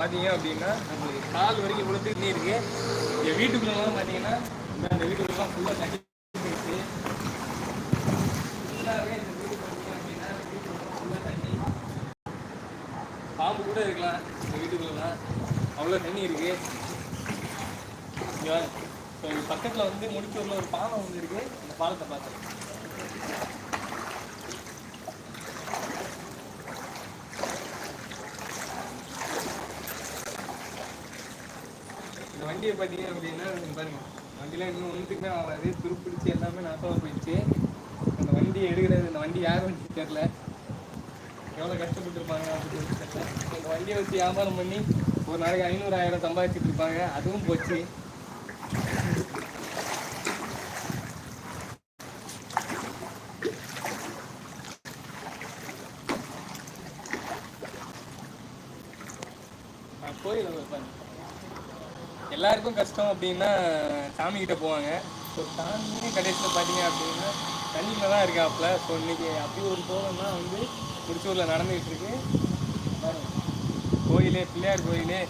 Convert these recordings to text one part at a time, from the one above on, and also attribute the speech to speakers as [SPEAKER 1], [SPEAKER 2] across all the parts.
[SPEAKER 1] பார்த்தீங்க அப்படின்னா நம்மளுக்கு கால் வரைக்கும் இவ்வளோ தண்ணி இருக்கு. என் வீட்டுக்குள்ளலாம் பார்த்தீங்கன்னா இந்த அந்த வீட்டுக்குள்ளலாம் ஃபுல்லாக தண்ணி போயிடுச்சு ஃபுல்லாகவே இந்த வீடு பார்த்தீங்க அப்படின்னா ஃபுல்லாக தண்ணி. பாம்பு கூட இருக்கலாம் இந்த வீட்டுக்குள்ளே அவ்வளோ தண்ணி இருக்கு. இப்போ பக்கத்தில் வந்து முடிச்சூரில் ஒரு பாலம் வந்து இருக்கு. அந்த பாலத்தை பார்த்தேன் வண்டியை பார்த்தீங்க அப்படின்னா பாருங்க வண்டிலாம் இன்னும் ஒன்றுக்குமே ஆகாது துருப்பிடிச்சு எல்லாமே நாசமாக போயிடுச்சு. அந்த வண்டி எடுக்கிறது இந்த வண்டி யார் வண்டி தெரில எவ்வளோ கஷ்டப்பட்டுருப்பாங்க அப்படின்னு தெரியல. அந்த வண்டியை வச்சு வியாபாரம் பண்ணி ஒரு நாளைக்கு ஐநூறு ஆயிரம் சம்பாதிச்சிட்டு இருப்பாங்க. அதுவும் போச்சு. நான் கோயிலில் எல்லாருக்கும் கஷ்டம் அப்படின்னா சாமி கிட்ட போவாங்க. ஸோ சாமியே கடைசியில் பார்த்தீங்க அப்படின்னா தண்ணியில் தான் இருக்காப்புல. ஸோ இன்னைக்கு அப்படி ஒரு சோகம் தான் வந்து திருச்சூரில் நடந்துகிட்டு இருக்கு கோயிலே பிள்ளையார் கோயிலே.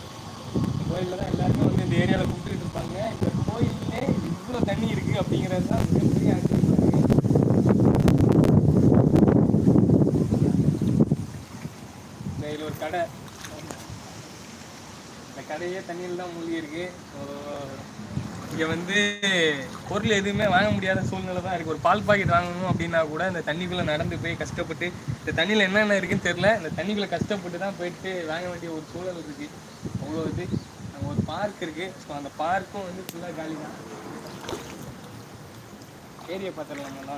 [SPEAKER 1] கோயிலில் தான் எல்லாருமே வந்து இந்த ஏரியாவில் கும்பிட்டுட்டு இருப்பாங்க. இந்த கோயிலே இவ்வளோ தண்ணி இருக்குது அப்படிங்கிறது தான் மிகப்பெரிய ஆச்சரியமா இருக்கு இந்த இதில் ஒரு கடை நிறைய தண்ணியில் தான் மூழ்கி இருக்கு. இங்கே வந்து பொருள் எதுவுமே வாங்க முடியாத சூழ்நிலை தான் இருக்குது ஒரு பால் பாக்கெட் வாங்கணும் அப்படின்னா கூட இந்த தண்ணிக்குள்ளே நடந்து போய் கஷ்டப்பட்டு இந்த தண்ணியில் என்னென்ன இருக்குன்னு தெரில இந்த தண்ணிக்குள்ளே கஷ்டப்பட்டு தான் போயிட்டு வாங்க வேண்டிய ஒரு சூழல் இருக்குது அவ்வளோ இது. அங்கே ஒரு பார்க் இருக்குது ஸோ அந்த பார்க்கும் வந்து ஃபுல்லாக காலி தான் ஏரியை பார்த்துடலாம் நல்லா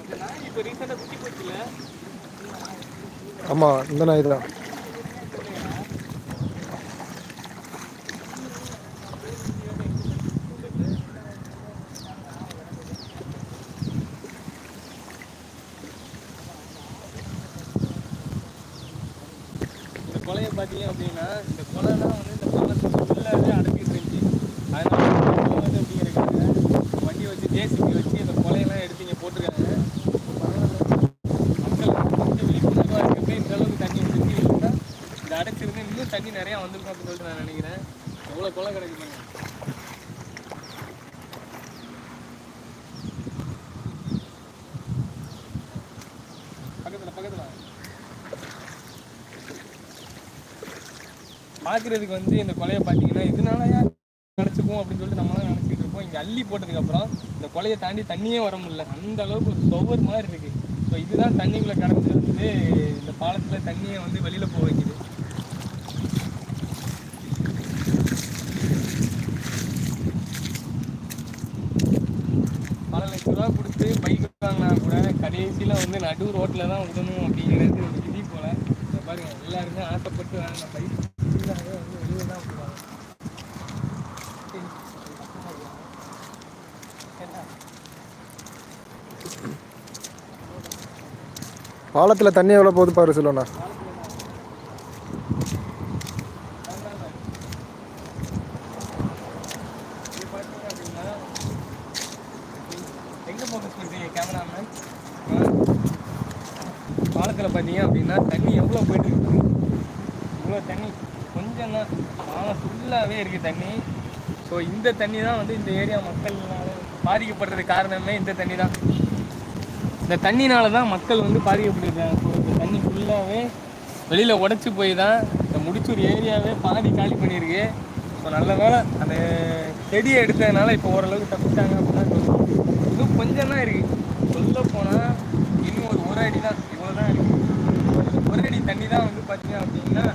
[SPEAKER 1] இந்த நாய் இப்போ ரீசெண்டாக குட்டி போச்சுல
[SPEAKER 2] ஆமாம் இந்த நாய் தான்.
[SPEAKER 1] இந்த கொலையை பார்த்தீங்க அப்படின்னா இந்த கொலை தான் வந்து இந்த பாலத்துக்கு ஃபுல்லாகவே அடக்கிட்டு இருந்துச்சு. அதனால வந்து வண்டி வச்சு ஜேசிபி வச்சு இந்த கொலையெல்லாம் எடுத்து இங்கே போட்டிருக்காங்க மக்கள் கொஞ்சம் விழிப்புணர்வாக இருக்கப்ப இந்த அளவுக்கு தண்ணி வந்துருக்கு இல்லைன்னா இந்த அடைச்சிருந்து இன்னும் தண்ணி நிறையா வந்திருக்கும் அப்படின்னு சொல்லிட்டு நான் நினைக்கிறேன். எவ்வளோ கொலை கிடைக்குதுங்க பக்கத்தில் பக்கத்தில். பார்க்குறதுக்கு வந்து இந்த கொலையை பார்த்தீங்கன்னா இதனாலயா நினச்சிக்கும் அப்படின்னு சொல்லிட்டு நம்மளாம் நினச்சிக்கிட்டு இருப்போம். இங்கே அள்ளி போட்டதுக்கப்புறம் இந்த கொலையை தாண்டி தண்ணியே வர முடியல. அந்த அளவுக்கு ஒரு சுவர் மாதிரி இருக்குது ஸோ இதுதான் தண்ணிக்குள்ளே கடந்து வந்து இந்த பாலத்தில் தண்ணியை வந்து வெளியில் போக வைக்குது பல லட்ச ரூபா கொடுத்து பைக் வாங்கினா கூட கடைசியில் வந்து நடு ரோட்டில் தான் விடணும் அப்படிங்கிறது ஒரு விதி போல. இங்க பாருங்க எல்லாருமே ஆசைப்பட்டு வாங்கின பைக் ஃபுல்லாகவே வந்து வெளியே தான் விடுவாங்க.
[SPEAKER 2] பாலத்தில் தண்ணி எவ்வளோ போகுது பாரு சொல்லுண்ணா
[SPEAKER 1] இது பார்த்தீங்க அப்படின்னா எங்கே ஃபோக்கஸ் பண்ணுறீங்க கேமராமேன் பாலத்தில் பார்த்தீங்க அப்படின்னா தண்ணி எவ்வளோ போயிட்டு இருக்கு இவ்வளோ தண்ணி? கொஞ்சம் தான். ஆனால் ஃபுல்லாகவே இருக்குது தண்ணி. ஸோ இந்த தண்ணி தான் வந்து இந்த ஏரியா மக்கள்னால பாதிக்கப்படுறதுக்கு காரணமே இந்த தண்ணி தான். இந்த தண்ணினால தான் மக்கள் வந்து பாதிக்கப்பட்டிருக்காங்க ஸோ இந்த தண்ணி ஃபுல்லாகவே வெளியில் உடச்சி போய் தான் இந்த முடிச்சூர் ஏரியாவே பாதி காலி பண்ணியிருக்கு. ஸோ நல்ல வேலை அந்த செடியை எடுத்ததுனால இப்போ ஓரளவுக்கு தப்பிச்சாங்க அப்படின்னா இன்னும் கொஞ்சம் தான் இருக்குது சொல்ல போனால் இன்னும் ஒரு ஒரு அடி தான். இவ்வளோ தான் இருக்குது ஒரு அடி தண்ணி தான் வந்து பார்த்தீங்க அப்படின்னா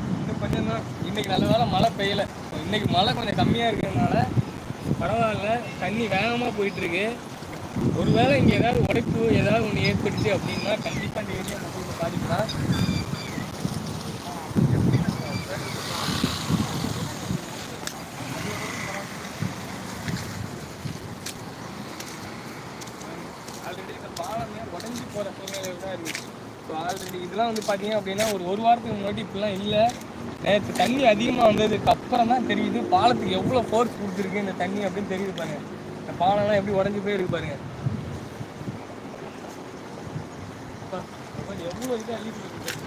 [SPEAKER 1] கொஞ்சம் தான் இன்னைக்கு நல்ல வேலை மழை பெய்யலை. இன்றைக்கி இன்னைக்கு மழை கொஞ்சம் கம்மியாக இருக்கிறதுனால பரவாயில்ல தண்ணி வேகமாக போயிட்டுருக்கு. ஒருவேளை இங்கே ஏதாவது உடைப்பு ஏதாவது ஒன்று ஏற்பட்டுச்சு அப்படின்னா கண்டிப்பாக இந்த ஏரியா மக்களுக்கு பாதிக்கலாம். ஆல்ரெடி இந்த பாலமே உடஞ்சி போகிற சூழ்நிலையில் தான் இருக்குது ஸோ ஆல்ரெடி இதெல்லாம் வந்து பார்த்தீங்க அப்படின்னா ஒரு ஒரு வாரத்துக்கு முன்னாடி இப்படிலாம் இல்லை. நேற்று தண்ணி அதிகமாக வந்ததுக்கு அப்புறம் தான் தெரியுது பாலத்துக்கு எவ்வளோ ஃபோர்ஸ் கொடுத்துருக்கு இந்த தண்ணி அப்படின்னு தெரியுது பாருங்க. இந்த பாலம்லாம் எப்படி உடஞ்சி போய் இருக்கு பாருங்க. எவ்வளோ இதாக அள்ளிட்டு இருக்கு பாருங்க.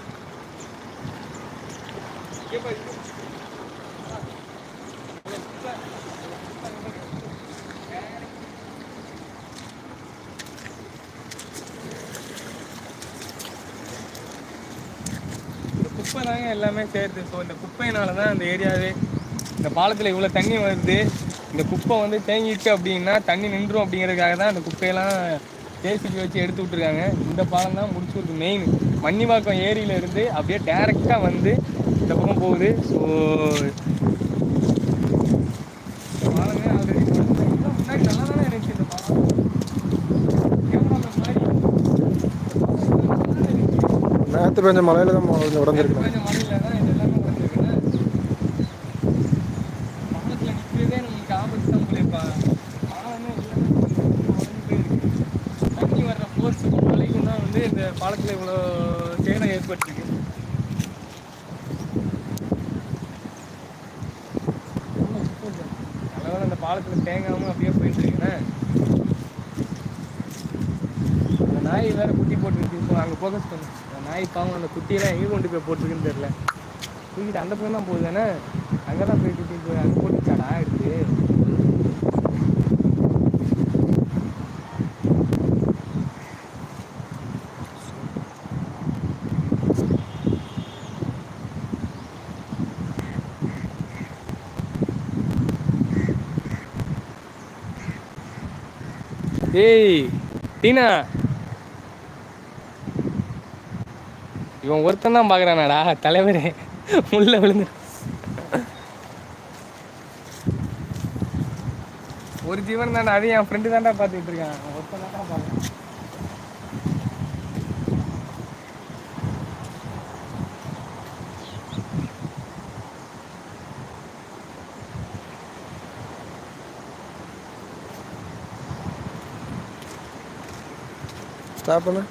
[SPEAKER 1] ஏப்பா, இது- இந்த குப்பை தாங்க எல்லாமே சேருது ஸோ இந்த குப்பையினால தான் அந்த ஏரியாவே இந்த பாலத்தில் இவ்வளோ தண்ணி வருது. இந்த குப்பை வந்து தேங்கிட்டு அப்படின்னா தண்ணி நின்றும் அப்படிங்கிறதுக்காக தான் அந்த குப்பையெல்லாம் ஜேசிபி வச்சு எடுத்து விட்ருக்காங்க இந்த பாலம் தான் முடிச்சுருக்கு மெயின் மன்னிவாக்கம் ஏரியிலேருந்து அப்படியே டேரெக்டாக வந்து இந்த பக்கம் போகுது. ஸோ பாலமே ஆல்ரெடி முன்னாடி நல்லா தானே இருந்துச்சு இந்த பாலம் கேமரா மாதிரி நல்லா இருந்துச்சு.
[SPEAKER 2] நேற்று பெஞ்ச மழையில தான் கொஞ்சம் உடஞ்சிருக்கு.
[SPEAKER 1] கொஞ்சம் தான் ஆபத்து தண்ணி வர்ற தான் வந்து இந்த இவ்வளோ சேதம் ஏற்பட்டிருக்கு. அதனால அந்த பாலத்தில் தேங்காமல் அப்படியே போயிட்டு இருக்குண்ணே நாய் குட்டி போட்டுருக்கு. இப்போ அங்கே ஃபோக்கஸ் பண்ணு நாய் பாவம் அந்த குட்டியெல்லாம் எங்கே கொண்டு போய் போட்டிருக்குன்னு தெரில தூக்கிட்டு அந்த பக்கம் தான் போகுது தானே? அங்கே தான் போய் குட்டி போய் அங்கே போட்டுச்சாடா எடுத்து ஏய் டீனா? இவன் ஒருத்தன் தான் பார்க்குறானாடா தலைவரே. முள்ள விழுந்து. ஒரு ஜீவன் தான் அது என் ஃப்ரெண்டு தான்டா பார்த்துக்கிட்டு இருக்கான். ஒருத்தன் தான்டா பார்க்குறான்.
[SPEAKER 2] ஸ்டாப் பண்ணு